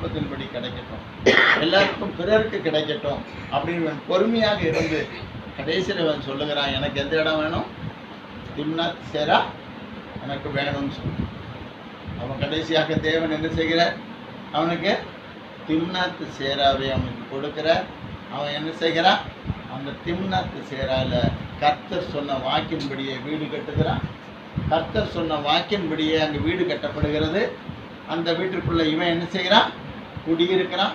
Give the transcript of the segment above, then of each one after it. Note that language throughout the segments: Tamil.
விருப்பத்தின்படி கிடைக்கட்டும். எல்லாருக்கும் பிறருக்கு கிடைக்கட்டும் அப்படின்னு பொறுமையாக இருந்து கடைசியில் இவன் சொல்லுகிறான் எனக்கு எந்த இடம் வேணும்? திம்னா சேரா எனக்கு வேணும்னு சொல்லு. அவன் கடைசியாக தேவன் என்ன செய்கிறார்? அவனுக்கு திம்னாத்து சேராவை அவனுக்கு கொடுக்கிறார். அவன் என்ன செய்கிறான்? அந்த திம்னாத்து சேரால கர்த்தர் சொன்ன வாக்கின்படியே வீடு கட்டுகிறான். கர்த்தர் சொன்ன வாக்கின்படியே அங்கே வீடு கட்டப்படுகிறது. அந்த வீட்டுக்குள்ளே இவன் என்ன செய்கிறான்? குடியிருக்கிறான்.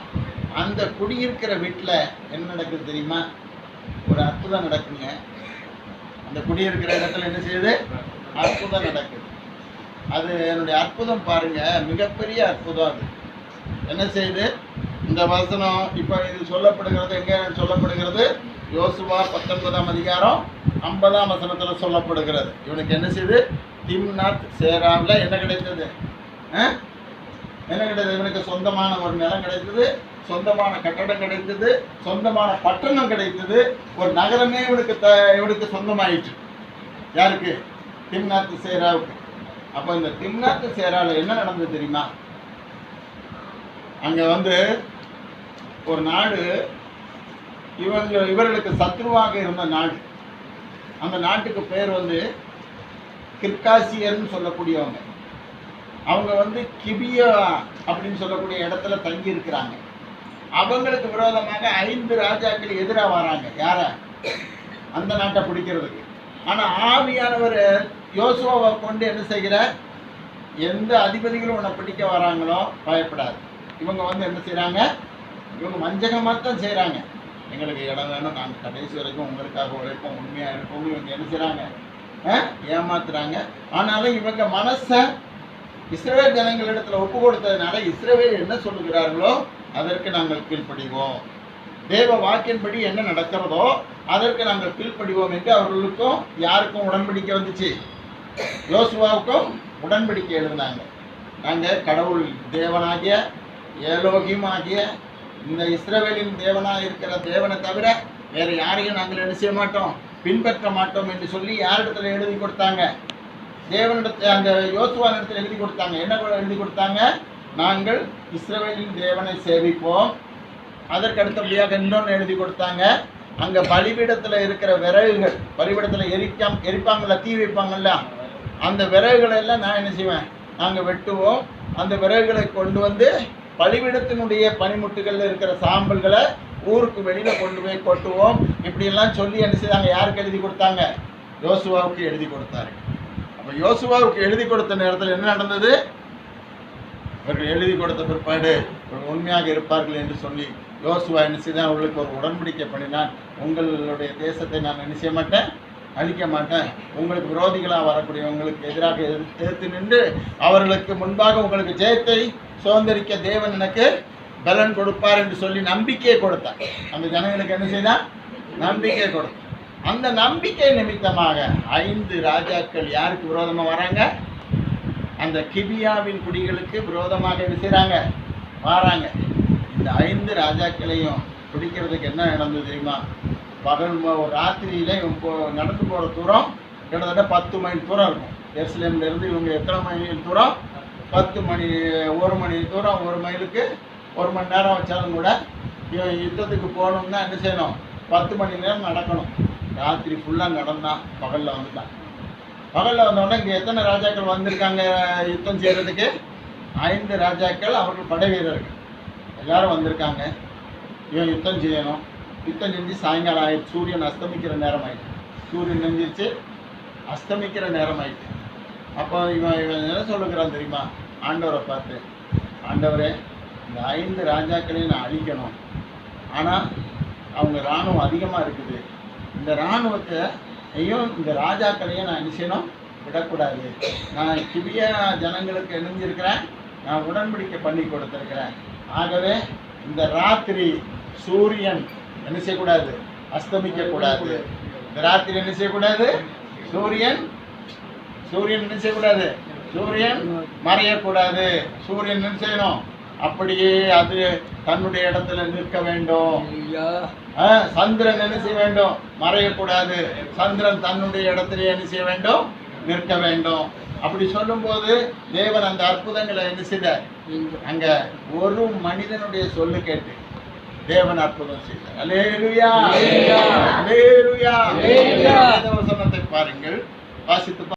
அந்த குடியிருக்கிற வீட்டில் என்ன நடக்குது தெரியுமா? ஒரு அற்புதம் நடக்குங்க. அந்த குடியிருக்கிற இடத்துல என்ன செய்யுது? அற்புதம் நடக்குது. அது என்னுடைய அற்புதம் பாருங்க. மிகப்பெரிய அற்புதம் அது. என்ன செய்யுது? இந்த வசனம் இப்போ இது சொல்லப்படுகிறது எங்கே சொல்லப்படுகிறது? யோசுவா பத்தொன்பதாம் அதிகாரம் ஐம்பதாம் வசனத்தில் சொல்லப்படுகிறது. இவனுக்கு என்ன செய்யுது? திம்நாத் சேராவில் என்ன கிடைத்தது? ஆ? என்ன கிடையாது இவனுக்கு சொந்தமான ஒரு நிலம் கிடைத்தது சொந்தமான கட்டடம் கிடைத்தது சொந்தமான பட்டணம் கிடைத்தது. ஒரு நகரமே இவனுக்கு த இவனுக்கு சொந்தமாயிற்று. யாருக்கு? திம்னாத்து சேராவுக்கு. அப்போ இந்த திம்னாத்து சேரால என்ன நடந்தது தெரியுமா? அங்கே வந்து ஒரு நாடு இவங்க இவர்களுக்கு சத்ருவாக இருந்த நாடு. அந்த நாட்டுக்கு பேர் வந்து கிர்காசியர்னு சொல்லக்கூடியவங்க. அவங்க வந்து கிபியா அப்படின்னு சொல்லக்கூடிய இடத்துல தங்கி இருக்கிறாங்க. அவங்களுக்கு விரோதமாக ஐந்து ராஜாக்கள் எதிராக வராங்க. யார? அந்த நாட்டை பிடிக்கிறதுக்கு. ஆனால் ஆவியானவர் யோசுவாவை கொண்டு என்ன செய்கிறார்? எந்த அதிபதிகளும் உன்னை பிடிக்க வராங்களோ பயப்படாது. இவங்க வந்து என்ன செய்கிறாங்க இவங்க வஞ்சகமாக தான் செய்கிறாங்க எங்களுக்கு இடம் வேணும். நாங்கள் கடைசி வரைக்கும் உங்களுக்காக உழைப்போம் உண்மையாக இருப்போம் இவங்க என்ன செய்கிறாங்க ஏமாத்துறாங்க. ஆனாலும் இவங்க மனசை இஸ்ரவேல் ஜனங்களிடத்தில் ஒப்பு கொடுத்ததுனால இஸ்ரவேல் என்ன சொல்லுகிறார்களோ அதற்கு நாங்கள் கீழ்ப்படிவோம். தேவ வாக்கின்படி என்ன நடக்கிறதோ அதற்கு நாங்கள் கீழ்ப்படிவோம் என்று அவர்களுக்கும் யாருக்கும் உடன்படிக்கை வந்துச்சு? யோசுவாவுக்கும் உடன்படிக்கை எழுதினாங்க. நாங்கள் கடவுள் தேவனாகிய ஏலோகியமாகிய இந்த இஸ்ரவேலின் தேவனாக இருக்கிற தேவனை தவிர வேறு யாரையும் நாங்கள் என்ன செய்ய மாட்டோம்? பின்பற்ற மாட்டோம் என்று சொல்லி யாரிடத்துல எழுதி கொடுத்தாங்க? தேவனிடத்தை அந்த யோசுவானிடத்தில் எழுதி கொடுத்தாங்க. என்ன எழுதி கொடுத்தாங்க? நாங்கள் இஸ்ரவேலின் தேவனை சேவிப்போம். அதற்கு அடுத்தபடியாக இன்னொன்று எழுதி கொடுத்தாங்க. அங்கே பலிபீடத்தில் இருக்கிற விறகுகள் பலிபீடத்தில் எரிக்காம் எரிப்பாங்கல்ல தீ வைப்பாங்கல்ல அந்த விறகுகளை எல்லாம் நான் என்ன செய்வேன்? நாங்கள் வெட்டுவோம். அந்த விறகுகளை கொண்டு வந்து பலிபீடத்தினுடைய பனிமுட்டுகளில் இருக்கிற சாம்பல்களை ஊருக்கு வெளியில் கொண்டு போய் கொட்டுவோம். இப்படியெல்லாம் சொல்லி என்ன செய்தாங்க? யாருக்கு எழுதி கொடுத்தாங்க? யோசுவாவுக்கு எழுதி கொடுத்தாரு. அப்போ யோசுவாவுக்கு எழுதி கொடுத்த நேரத்தில் என்ன நடந்தது? அவர்கள் எழுதி கொடுத்த பிற்பாடு உண்மையாக இருப்பார்கள் என்று சொல்லி யோசுவா என்ன செய்தான்? அவர்களுக்கு ஒரு உடன்படிக்கை பண்ணினான். உங்களுடைய தேசத்தை நான் என்ன செய்ய மாட்டேன்? அழிக்க மாட்டேன். உங்களுக்கு விரோதிகளாக வரக்கூடியவங்களுக்கு எதிராக எதிர்த்து நின்று அவர்களுக்கு முன்பாக உங்களுக்கு ஜெயத்தை சுதந்திரிக்க தேவன் எனக்கு பலன் கொடுப்பார் என்று சொல்லி நம்பிக்கையை கொடுத்தார் அந்த ஜனங்களுக்கு என்ன செய்தான்? நம்பிக்கையை கொடுத்தான். அந்த நம்பிக்கை நிமித்தமாக ஐந்து ராஜாக்கள் யாருக்கு விரோதமாக வராங்க? அந்த கிபியாவின் குடிகளுக்கு விரோதமாக என்ன செய்கிறாங்க வராங்க. இந்த ஐந்து ராஜாக்களையும் பிடிக்கிறதுக்கு என்ன நடந்தது தெரியுமா? பகல் ராத்திரியில் ஒரு இவங்க நடந்து போகிற தூரம் கிட்டத்தட்ட பத்து மைல் தூரம் இருக்கும். எஸ்லேம்லேருந்து இவங்க எத்தனை மைல் தூரம்? பத்து மணி ஒரு மணி தூரம் ஒரு மைலுக்கு ஒரு மணி நேரம் வச்சாலும் கூட இவன் யுத்தத்துக்கு போகணும்னா என்ன செய்யணும்? பத்து மணி நேரம் நடக்கணும். ராத்திரி ஃபுல்லாக நடந்தான் பகலில் வந்துட்டான் பகலில் வந்தோடனே இங்கே எத்தனை ராஜாக்கள் வந்திருக்காங்க யுத்தம் செய்கிறதுக்கு ஐந்து ராஜாக்கள் அவர்கள் படை வீரர்கள். எல்லாரும் வந்திருக்காங்க. இவன் யுத்தம் செய்யணும். யுத்தம் செஞ்சு சாயங்காலம் ஆயிடுச்சு. சூரியன் அஸ்தமிக்கிற நேரம் ஆயிடுச்சு சூரியன் நெஞ்சிருச்சு அஸ்தமிக்கிற நேரம் ஆயிடுச்சு அப்போ இவன் இவன் என்ன சொல்லுகிறான் தெரியுமா? ஆண்டவரை பார்த்து ஆண்டவரே இந்த ஐந்து ராஜாக்களையும் நான் அழிக்கணும். ஆனால் அவங்க இராணுவம் அதிகமாக இருக்குது. இந்த இராணுவத்தை ஐயும் இந்த ராஜாக்களையும் நான் என்ன செய்யணும்? விடக்கூடாது. நான் கிவிய ஜனங்களுக்கு இணைஞ்சிருக்கிறேன் நான் உடன்படிக்கை பண்ணி கொடுத்துருக்கிறேன். ஆகவே இந்த ராத்திரி சூரியன் என்ன செய்யக்கூடாது? அஸ்தமிக்கக்கூடாது. இந்த ராத்திரி என்ன செய்யக்கூடாது? சூரியன் சூரியன் என்ன செய்யக்கூடாது? சூரியன் மறையக்கூடாது. சூரியன் என்ன செய்யணும்? அப்படியே அது தன்னுடைய இடத்துல நிற்க வேண்டும். சந்திரன் என்ன செய்ய வேண்டும்? மறையக்கூடாது. சந்திரன் தன்னுடைய இடத்திலே என்ன செய்ய வேண்டும்? நிற்க வேண்டும். அப்படி சொல்லும்போது தேவன் அந்த அற்புதங்களை என்ன செய்தார்? அங்க ஒரு மனிதனுடைய சொல்லு கேட்டு தேவன் அற்புதம் செய்தார். வசனத்தை பாருங்கள். வாசித்து